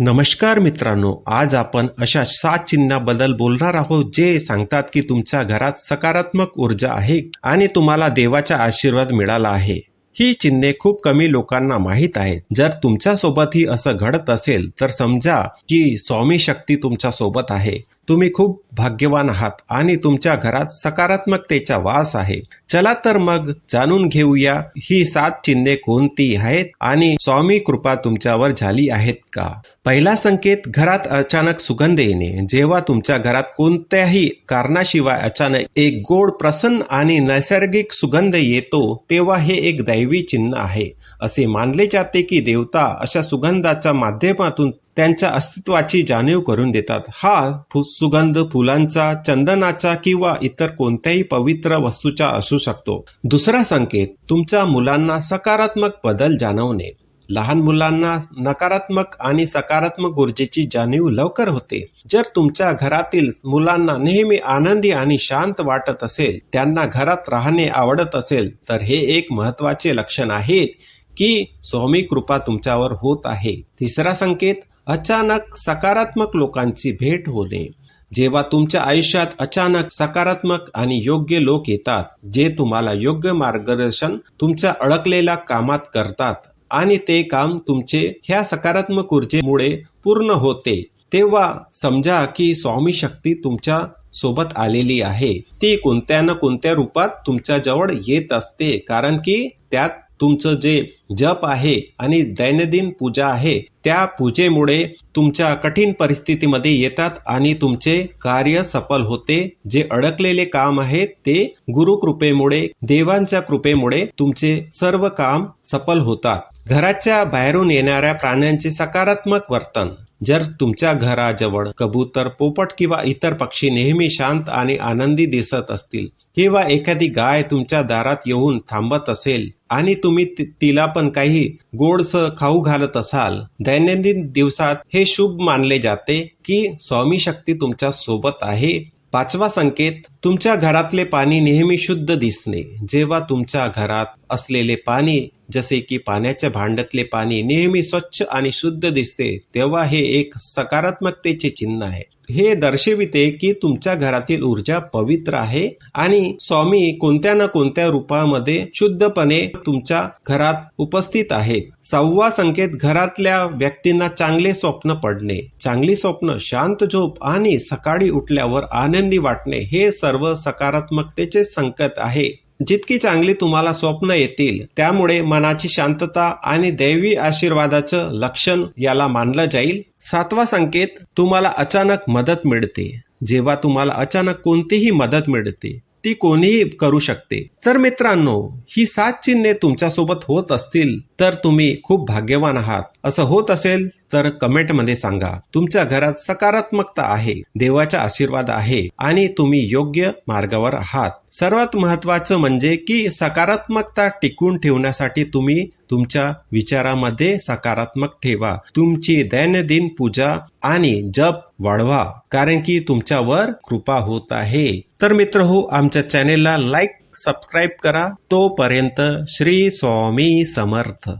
नमस्कार मित्रांनो आज आपण अशा सात चिन्हाबद्दल बोलणार आहोत जे सांगतात की तुमच्या घरात सकारात्मक ऊर्जा आहे आणि तुम्हाला देवाचा आशीर्वाद मिळाला आहे. ही चिन्हे खूप कमी लोकांना माहीत आहेत. जर तुमच्या सोबतही असं घडत असेल तर समजा की स्वामी शक्ती तुमच्यासोबत आहे. तुम्ही खूप भाग्यवान आहात आणि तुमच्या घरात सकारात्मकतेचा वास आहे. चला तर मग जाणून घेऊया ही सात चिन्हे कोणती आहेत आणि स्वामी कृपा तुमच्यावर झाली आहेत का? पहिला संकेत घरात अचानक सुगंध येणे. जेव्हा तुमच्या घरात कोणत्याही कारणाशिवाय अचानक एक गोड प्रसन्न आणि नैसर्गिक सुगंध येतो तेव्हा हे एक दैवी चिन्ह आहे. असे मानले जाते की देवता अशा सुगंधाच्या माध्यमातून त्यांच्या अस्तित्वाची जाणीव करून देतात. हा फु- सुगंध फुलांचा चंदनाचा किंवा इतर कोणत्याही पवित्र वस्तूचा असू शकतो. दुसरा संकेत तुमच्या मुलांना सकारात्मक बदल जाणवणे. लहान मुलांना नकारात्मक आणि सकारात्मक ऊर्जेची जाणीव लवकर होते. जर तुमच्या घरातील मुलांना नेहमी आनंदी आणि शांत वाटत असेल त्यांना घरात राहणे आवडत असेल तर हे एक महत्त्वाचे लक्षण आहे की स्वामी कृपा तुमच्यावर होत आहे. तिसरा संकेत अचानक सकारात्मक लोकांची भेट होणे. जेव्हा तुमच्या आयुष्यात अचानक सकारात्मक आणि योग्य लोक येतात जे तुम्हाला योग्य मार्गदर्शन तुमच्या अडकलेल्या कामात करतात आणि ते काम तुमचे ह्या सकारात्मक ऊर्जेमुळे पूर्ण होते. तेव्हा समजा की स्वामी शक्ती तुमच्यासोबत आलेली आहे. ती कोणत्या ना कोणत्या रूपात तुमच्या जवळ येत असते कारण की त्यात तुमचं जे जप आहे आणि दैनंदिन पूजा आहे त्या पूजेमुळे तुमच्या कठीण परिस्थितीमध्ये येतात आणि तुमचे कार्य सफल होते. जे अडकलेले काम आहे ते गुरु कृपेमुळे देवांच्या कृपेमुळे तुमचे सर्व काम सफल होतात. घराच्या बाहेरून येणाऱ्या प्राण्यांचे सकारात्मक वर्तन. जर तुमच्या घराजवळ कबूतर पोपट किंवा इतर पक्षी नेहमी शांत आणि आनंदी दिसत असतील किंवा एखादी गाय तुमच्या दारात येऊन थांबत असेल आणि तुम्ही ति- तिला पण काही गोडस खाऊ घालत असाल दैनंदिन दिवसात हे शुभ मानले जाते की स्वामी शक्ती तुमच्यासोबत आहे. पाचवा संकेत तुमच्या घरातले पाणी नेहमी शुद्ध दिसणे. जेव्हा तुमच्या घरात असलेले पाणी जसे की पाण्याच्या भांड्यातले पाणी नेहमी स्वच्छ आणि शुद्ध दिसते तेव्हा हे एक सकारात्मकतेचे चिन्ह आहे. हे दर्शविते की तुमच्या घरातील ऊर्जा पवित्र आहे आणि स्वामी कोणत्या ना कोणत्या रूपामध्ये शुद्धपणे तुमच्या घरात उपस्थित आहेत. सहावा संकेत घरातल्या व्यक्तींना चांगले स्वप्न पडणे. चांगली स्वप्न शांत झोप आणि सकाळी उठल्यावर आनंदी वाटणे हे सर्व सकारात्मकतेचे संकेत आहे. जितकी चांगली तुम्हाला स्वप्न येतील त्यामुळे मनाची शांतता आणि दैवी आशीर्वादाचं लक्षण याला मानलं जाईल. सातवा संकेत तुम्हाला अचानक मदत मिळते. जेव्हा तुम्हाला अचानक कोणतीही मदत मिळते ती कोणीही करू शकते. तर मित्रांनो ही सात चिन्हे तुमच्यासोबत होत असतील तर तुम्ही खूप भाग्यवान आहात. असं होत असेल तर कमेंटमध्ये सांगा. तुमच्या घरात सकारात्मकता आहे देवाचा आशीर्वाद आहे आणि तुम्ही योग्य मार्गावर आहात. सर्वात महत्वाचं म्हणजे की सकारात्मकता टिकून ठेवण्यासाठी तुम्ही तुमच्या विचारामध्ये सकारात्मक ठेवा. तुमची दैनंदिन पूजा आणि जप वाढवा कारण की तुमच्यावर कृपा होत आहे. तर मित्र हो आमच्या चॅनेलला लाईक सबस्क्राईब करा. तोपर्यंत श्री स्वामी समर्थ.